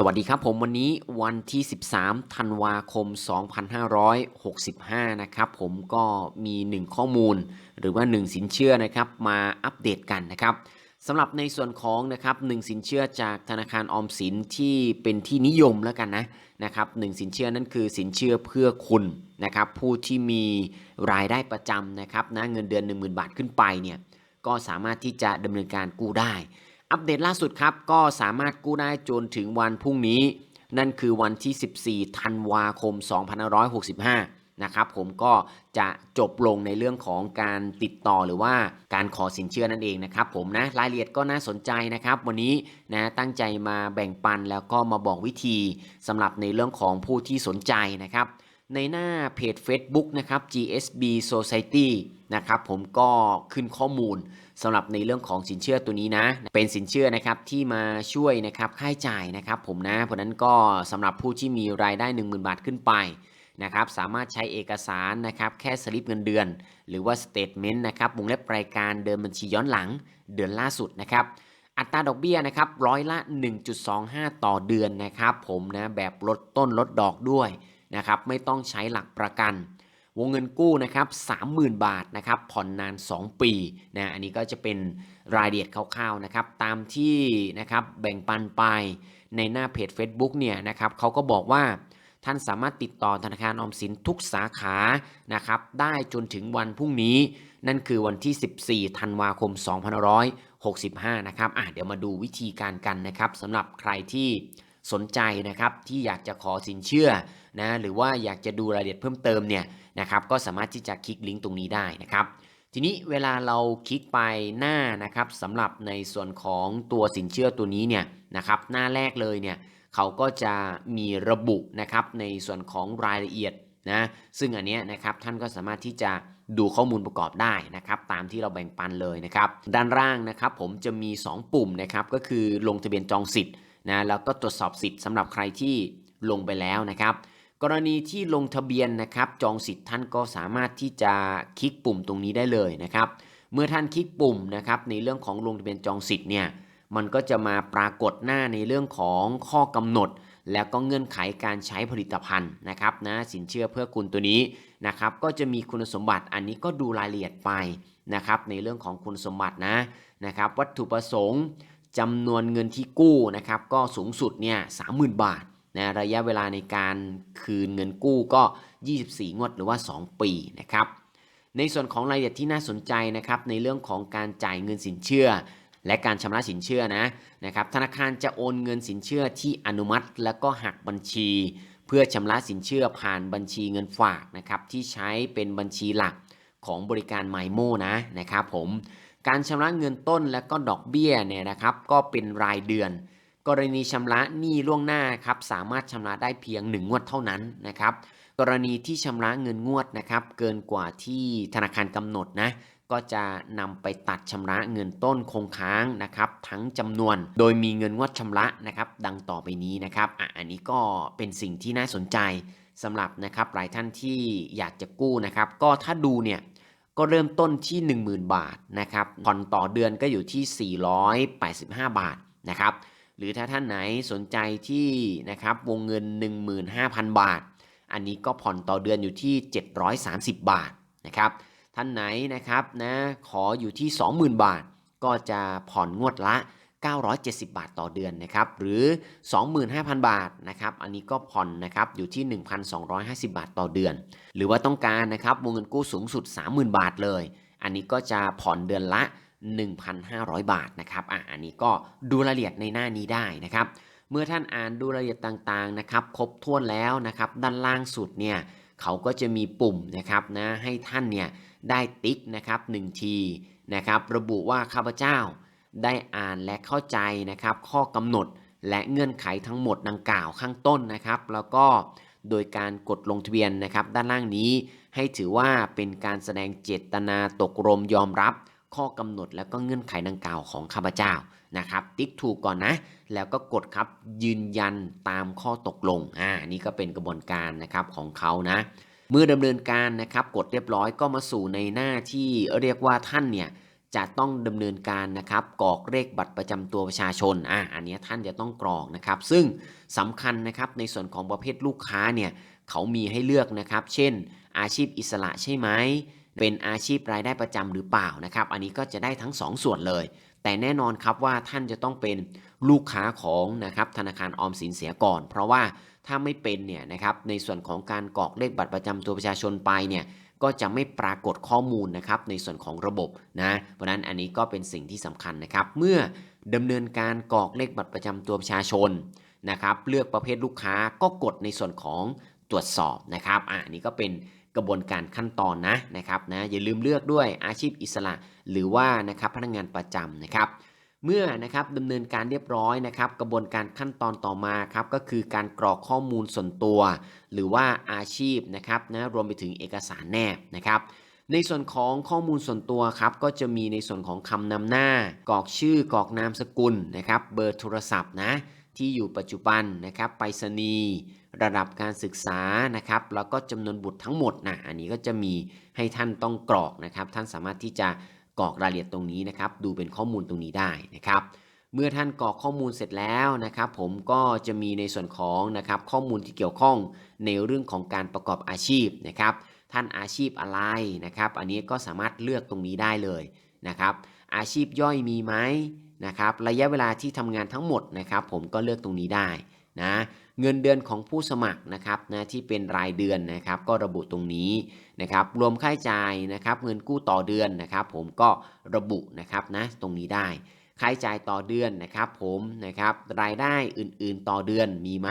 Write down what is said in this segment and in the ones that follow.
สวัสดีครับผมวันนี้วันที่ 13 ธันวาคม 2565 นะครับผมก็มี 1 ข้อมูล หรือว่า 1 สินเชื่อนะครับมาอัปเดตกันนะครับสำหรับในส่วนของนะครับหสินเชื่อจากธนาคารออมสินที่เป็นที่นิยมแล้วกันนะนะครับหสินเชื่อนั่นคือสินเชื่อเพื่อคุณนะครับผู้ที่มีรายได้ประจำนะครับนะเงินเดือน 10,000 บาทขึ้นไปเนี่ยก็สามารถที่จะดำเนินการกู้ได้ อัปเดตล่าสุดครับ ก็สามารถกู้ได้จนถึงวันพรุ่งนี้ นั่นคือวันที่ 14 ธันวาคม 2565 นะครับ ผมก็จะจบลงในเรื่องของการติดต่อหรือว่าการขอสินเชื่อนั่นเองนะครับผมนะรายละเอียดก็น่าสนใจนะครับ วันนี้นะตั้งใจมาแบ่งปันแล้วก็มาบอกวิธีสำหรับในเรื่องของผู้ที่สนใจนะครับ ในหน้าเพจ Facebook นะครับ GSB Society นะครับผมก็ขึ้นข้อมูลสำหรับในเรื่องของสินเชื่อตัวนี้นะ เป็นสินเชื่อนะครับที่มาช่วยนะครับค่าใช้จ่ายนะครับผมนะ เพราะนั้นก็สำหรับผู้ที่มีรายได้ 10,000 บาทขึ้นไปนะครับสามารถใช้เอกสารนะครับแค่สลิปเงินเดือน หรือว่าสเตทเมนต์นะครับวงเล็บรายการเดินบัญชีย้อนหลังเดือนล่าสุดนะครับอัตราดอกเบี้ยนะครับร้อยละ 1.25 ต่อเดือนนะครับผมนะแบบลดต้นลดดอกด้วย นะครับไม่ต้องใช้หลักประกัน วงเงินกู้นะครับ30,000 บาทนะครับผ่อนนาน 2 ปีนะอันนี้ก็จะเป็นรายละเอียดคร่าวๆนะครับตามที่นะครับแบ่งปันไปในหน้าเพจ Facebook เนี่ยนะครับเขาก็บอกว่าท่านสามารถติดต่อธนาคารออมสินทุกสาขานะครับได้จนถึงวันพรุ่งนี้ นั่นคือวันที่ 14 ธันวาคม 2565 นะครับอะเดี๋ยวมาดูวิธีการกันนะครับสำหรับใครที่ สนใจนะครับที่อยากจะขอสินเชื่อนะหรือว่าอยากจะดูรายละเอียดเพิ่มเติมเนี่ยนะครับก็สามารถที่จะคลิกลิงก์ตรงนี้ได้นะครับ ทีนี้เวลาเราคลิกไปหน้านะครับสำหรับในส่วนของตัวสินเชื่อตัวนี้เนี่ยนะครับหน้าแรกเลยเนี่ยเขาก็จะมีระบุนะครับในส่วนของรายละเอียดนะซึ่งอันเนี้ยนะครับท่านก็สามารถที่จะดูข้อมูลประกอบได้นะครับตามที่เราแบ่งปันเลยนะครับด้านล่างนะครับผมจะมี 2 ปุ่มนะครับก็คือลงทะเบียนจองสิทธิ์ นะแล้วก็ตรวจสอบสิทธิ์สำหรับใครที่ลงไปแล้วนะครับ กรณีที่ลงทะเบียนนะครับ จองสิทธิ์ท่านก็สามารถที่จะคลิกปุ่มตรงนี้ได้เลยนะครับ เมื่อท่านคลิกปุ่มนะครับในเรื่องของลงทะเบียนจองสิทธิ์เนี่ยมันก็จะมาปรากฏหน้าในเรื่องของข้อกำหนด แล้วก็เงื่อนไขการใช้ผลิตภัณฑ์นะครับนะสินเชื่อเพื่อคุณตัวนี้นะครับ ก็จะมีคุณสมบัติอันนี้ก็ดูรายละเอียดไปนะครับ ในเรื่องของคุณสมบัตินะนะครับ วัตถุประสงค์ จำนวนเงินที่กู้นะครับก็สูงสุดเนี่ยสามหมื่นบาทนะระยะเวลาในการคืนเงินกู้ก็ 24 งวดหรือว่า 2 ปีนะครับในส่วนของรายละเอียดที่น่าสนใจนะครับในเรื่องของการจ่ายเงินสินเชื่อ และการชำระสินเชื่อนะนะครับธนาคารจะโอนเงินสินเชื่อที่อนุมัติ แล้วก็หักบัญชี เพื่อชำระสินเชื่อผ่านบัญชีเงินฝากนะครับที่ใช้เป็นบัญชีหลักของบริการไมโมนะนะครับผม การชำระเงินต้นและก็ดอกเบี้ยเนี่ยนะครับก็เป็นรายเดือน กรณีชำระหนี้ล่วงหน้าครับสามารถชำระได้เพียง 1 งวดเท่านั้นนะครับกรณีที่ชำระเงินงวดนะครับเกินกว่าที่ธนาคารกำหนดนะก็จะนำไปตัดชำระเงินต้นคงค้างนะครับทั้งจำนวนโดยมีเงินงวดชำระนะครับดังต่อไปนี้นะครับอะอันนี้ก็เป็นสิ่งที่น่าสนใจสำหรับนะครับหลายท่านที่อยากจะกู้นะครับก็ถ้าดูเนี่ย ก็เริ่มต้นที่ 10,000 บาทนะครับผ่อนต่อเดือนก็อยู่ที่ 485 บาทนะครับหรือถ้าท่านไหนสนใจที่นะครับวงเงิน 15,000 บาท อันนี้ก็ผ่อนต่อเดือนอยู่ที่ 730 บาทนะครับท่านไหนนะครับนะขออยู่ที่ 20,000 บาท ก็จะผ่อนงวดละ 970 บาทต่อเดือนนะครับ หรือ 25,000 บาทนะครับ อันนี้ก็ผ่อนนะครับอยู่ที่ 1,250 บาทต่อเดือน หรือว่าต้องการนะครับวงเงินกู้สูงสุด 30,000 บาทเลย อันนี้ก็จะผ่อนเดือนละ 1,500 บาทนะครับ อะ อันนี้ก็ดูรายละเอียดในหน้านี้ได้นะครับ เมื่อท่านอ่านดูรายละเอียดต่างๆนะครับ ครบถ้วนแล้วนะครับ ด้านล่างสุดเนี่ยเขาก็จะมีปุ่มนะครับนะให้ท่านเนี่ยได้ติ๊กนะครับ1ทีนะครับ ระบุว่าข้าพเจ้า ได้อ่านและเข้าใจนะครับ ข้อกำหนดและเงื่อนไขทั้งหมดดังกล่าวข้างต้นนะครับ แล้วก็โดยการกดลงทะเบียนนะครับ ด้านล่างนี้ให้ถือว่าเป็นการแสดงเจตนาตกลงยอมรับ ข้อกำหนดและก็เงื่อนไขดังกล่าวของข้าพเจ้านะครับ ติ๊กถูกก่อนนะ แล้วก็กดครับยืนยันตามข้อตกลงอ่านี่ก็เป็นกระบวนการนะครับของเขานะเมื่อดำเนินการนะครับกดเรียบร้อยก็มาสู่ในหน้าที่เรียกว่าท่านเนี่ย จะต้องดำเนินการนะครับกรอกเลขบัตรประจำตัวประชาชนอะอันนี้ท่านจะต้องกรอกนะครับ ซึ่งสำคัญนะครับในส่วนของประเภทลูกค้าเนี่ยเขามีให้เลือกนะครับ เช่น อาชีพอิสระใช่ไหมเป็นอาชีพรายได้ประจำหรือเปล่านะครับ อันนี้ก็จะได้ทั้ง2ส่วนเลย แต่แน่นอนครับว่าท่านจะต้องเป็นลูกค้าของนะครับธนาคารออมสินเสียก่อน เพราะว่าถ้าไม่เป็นเนี่ยนะครับในส่วนของการกรอกเลขบัตรประจำตัวประชาชนไปเนี่ย ก็จะไม่ปรากฏข้อมูลนะครับในส่วนของระบบนะเพราะนั้นอันนี้ก็เป็นสิ่งที่สำคัญนะครับ เมื่อดำเนินการกรอกเลขบัตรประจำตัวประชาชนนะครับ เลือกประเภทลูกค้าก็กดในส่วนของตรวจสอบนะครับอ่านี่ก็เป็นกระบวนการขั้นตอนนะนะครับนะอย่าลืมเลือกด้วยอาชีพอิสระ หรือว่านะครับพนักงานประจำนะครับ เมื่อนะครับดำเนินการเรียบร้อยนะครับกระบวนการขั้นตอนต่อมาครับก็คือการกรอกข้อมูลส่วนตัว หรือว่าอาชีพนะครับนะรวมไปถึงเอกสารแนบนะครับในส่วนของข้อมูลส่วนตัวครับก็จะมีในส่วนของคำนำหน้ากรอกชื่อกรอกนามสกุลนะครับเบอร์โทรศัพท์นะที่อยู่ปัจจุบันนะครับไปรษณีย์ระดับการศึกษานะครับแล้วก็จำนวนบุตรทั้งหมดนะอันนี้ก็จะมีให้ท่านต้องกรอกนะครับท่านสามารถที่จะ กรอกรายละเอียดตรงนี้นะครับ ดูเป็นข้อมูลตรงนี้ได้นะครับ เมื่อท่านกรอกข้อมูลเสร็จแล้วนะครับ ผมก็จะมีในส่วนของนะครับข้อมูลที่เกี่ยวข้องในเรื่องของการประกอบอาชีพนะครับ ท่านอาชีพอะไรนะครับ อันนี้ก็สามารถเลือกตรงนี้ได้เลยนะครับ อาชีพย่อยมีไหมนะครับ ระยะเวลาที่ทำงานทั้งหมดนะครับ ผมก็เลือกตรงนี้ได้นะ เงินเดือนของผู้สมัครนะครับนะที่เป็นรายเดือนนะครับก็ระบุตรงนี้นะครับรวมค่าใช้จ่ายนะครับเงินกู้ต่อเดือนนะครับ ผมก็ระบุนะครับนะตรงนี้ได้ค่าใช้จ่ายต่อเดือนนะครับผมนะครับรายได้อื่นๆต่อเดือนมีไหม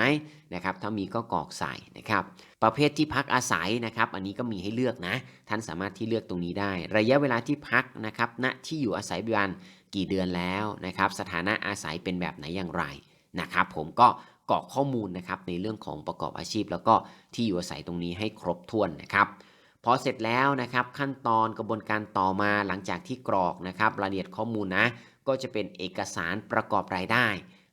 นะครับถ้ามีก็กรอกใส่นะครับประเภทที่พักอาศัยนะครับอันนี้ก็มีให้เลือกนะ ท่านสามารถที่เลือกตรงนี้ได้ ระยะเวลาที่พักนะครับณที่อยู่อาศัยปัจจุบันกี่เดือนแล้วนะครับสถานะอาศัยเป็นแบบไหนอย่างไรนะครับผมก็ กรอกข้อมูลนะครับในเรื่องของประกอบอาชีพ แล้วก็ที่อยู่อาศัยตรงนี้ให้ครบถ้วนนะครับพอเสร็จแล้วนะครับขั้นตอนกระบวนการต่อมาหลังจากที่กรอกนะครับรายละเอียดข้อมูลนะก็จะเป็นเอกสารประกอบรายได้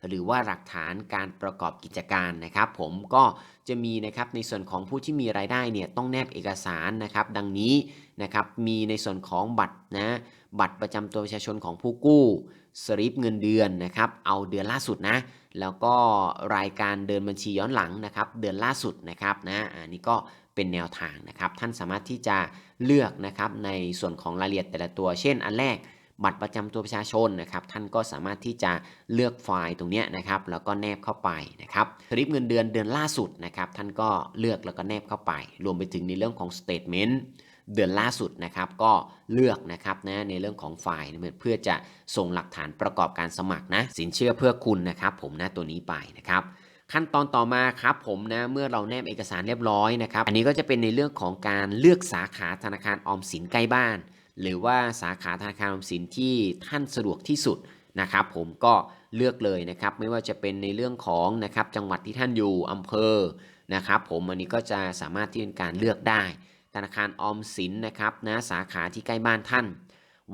หรือว่าหลักฐานการประกอบกิจการนะครับ ผมก็จะมีนะครับในส่วนของผู้ที่มีรายได้เนี่ยต้องแนบเอกสารนะครับดังนี้นะครับมีในส่วนของบัตรนะบัตรประจำตัวประชาชนของผู้กู้สลิปเงินเดือนนะครับเอาเดือนล่าสุดนะ แล้วก็รายการเดินบัญชีย้อนหลังนะครับ เดือนล่าสุดนะครับนะอันนี้ก็เป็นแนวทางนะครับ ท่านสามารถที่จะเลือกนะครับในส่วนของรายละเอียดแต่ละตัว เช่น อันแรกบัตรประจำตัวประชาชนนะครับ ท่านก็สามารถที่จะเลือกไฟล์ตรงนี้นะครับ แล้วก็แนบเข้าไปนะครับสลิปเงินเดือนเดือนล่าสุดนะครับ ท่านก็เลือกแล้วก็แนบเข้าไป รวมไปถึงในเรื่องของ statement เเดือนล่าสุดนะครับก็เลือกนะครับนะในเรื่องของไฟล์เพื่อจะส่งหลักฐานประกอบการสมัครนะสินเชื่อเพื่อคุณนะครับผมนะตัวนี้ไปนะครับขั้นตอนต่อมาครับผมนะเมื่อเราแนบเอกสารเรียบร้อยนะครับอันนี้ก็จะเป็นในเรื่องของการเลือกสาขาธนาคารออมสินใกล้บ้าน หรือว่าสาขาธนาคารออมสินที่ท่านสะดวกที่สุดนะครับผมก็เลือกเลยนะครับไม่ว่าจะเป็นในเรื่องของนะครับจังหวัดที่ท่านอยู่อำเภอนะครับผมอันนี้ก็จะสามารถที่เป็นการเลือกได้ ธนาคารออมสินนะครับนะสาขาที่ใกล้บ้านท่าน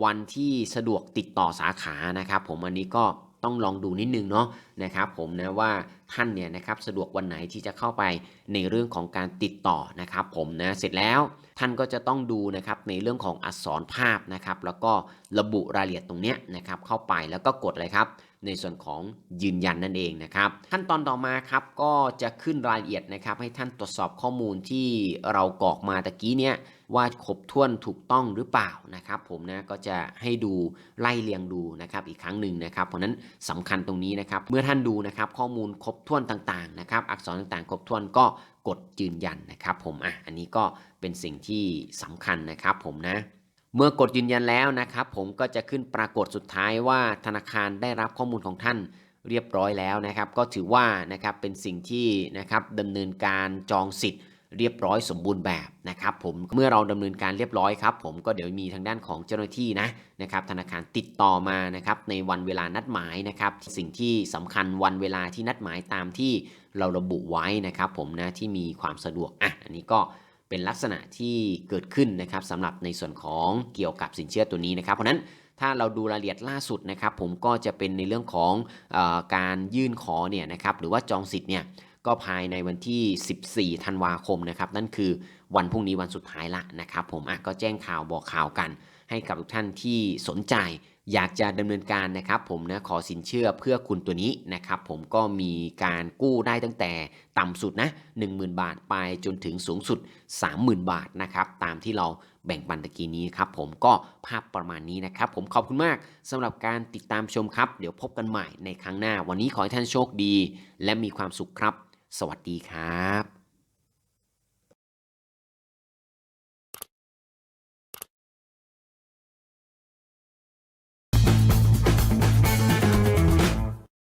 วันที่สะดวกติดต่อสาขานะครับผมอันนี้ก็ต้องลองดูนิดนึงเนาะนะครับผมนะว่าท่านเนี่ยนะครับสะดวกวันไหนที่จะเข้าไปในเรื่องของการติดต่อนะครับผมนะเสร็จแล้วท่านก็จะต้องดูนะครับในเรื่องของอักษรภาพนะครับแล้วก็ระบุรายละเอียดตรงเนี้ยนะครับเข้าไปแล้วก็กดเลยครับ ในส่วนของยืนยันนั่นเองนะครับขั้นตอนต่อมาครับก็จะขึ้นรายละเอียดนะครับ ให้ท่านตรวจสอบข้อมูลที่เรากรอกมาตะกี้เนี่ยว่าครบถ้วนถูกต้องหรือเปล่านะครับ ผมนะก็จะให้ดูไล่เรียงดูนะครับอีกครั้งหนึ่งนะครับ เพราะนั้นสำคัญตรงนี้นะครับ เมื่อท่านดูนะครับข้อมูลครบถ้วนต่างๆนะครับอักษรต่างๆ ครบถ้วนก็กดยืนยันนะครับ ผมอะอันนี้ก็เป็นสิ่งที่สำคัญนะครับ ผมนะ เมื่อกดยืนยันแล้วนะครับ ผมก็จะขึ้นปรากฏสุดท้ายว่าธนาคารได้รับข้อมูลของท่านเรียบร้อยแล้วนะครับ ก็ถือว่านะครับเป็นสิ่งที่นะครับดำเนินการจองสิทธิ์เรียบร้อยสมบูรณ์แบบนะครับผมเมื่อเราดำเนินการเรียบร้อยครับ ผมก็เดี๋ยวมีทางด้านของเจ้าหน้าที่นะนะครับธนาคารติดต่อมานะครับในวันเวลานัดหมายนะครับสิ่งที่สำคัญวันเวลาที่นัดหมายตามที่เราระบุไว้นะครับผมนะที่มีความสะดวกอะอันนี้ก็ เป็นลักษณะที่เกิดขึ้นนะครับสำหรับในส่วนของเกี่ยวกับสินเชื่อตัวนี้นะครับ เพราะนั้นถ้าเราดูรายละเอียดล่าสุดนะครับผมก็จะเป็นในเรื่องของอการยื่นขอเนี่ยนะครับหรือว่าจองสิทธิ์เนี่ยก็ภายในวันที่ 14 ธันวาคมนะครับนั่นคือวันพรุ่งนี้วันสุดท้ายละนะครับผมอะก็แจ้งข่าวบอกข่าวกัน ให้กับทุกท่านที่สนใจอยากจะดำเนินการนะครับผมนะขอสินเชื่อเพื่อคุณตัวนี้นะครับผมก็มีการกู้ได้ตั้งแต่ต่ำสุดนะ10,000 บาทไปจนถึงสูงสุด 30,000 บาทนะครับตามที่เราแบ่งปันตะกี้นี้ครับผมก็ภาพประมาณนี้นะครับ ผมขอบคุณมากสำหรับการติดตามชมครับ เดี๋ยวพบกันใหม่ในครั้งหน้า วันนี้ขอให้ท่านโชคดี และมีความสุขครับ สวัสดีครับ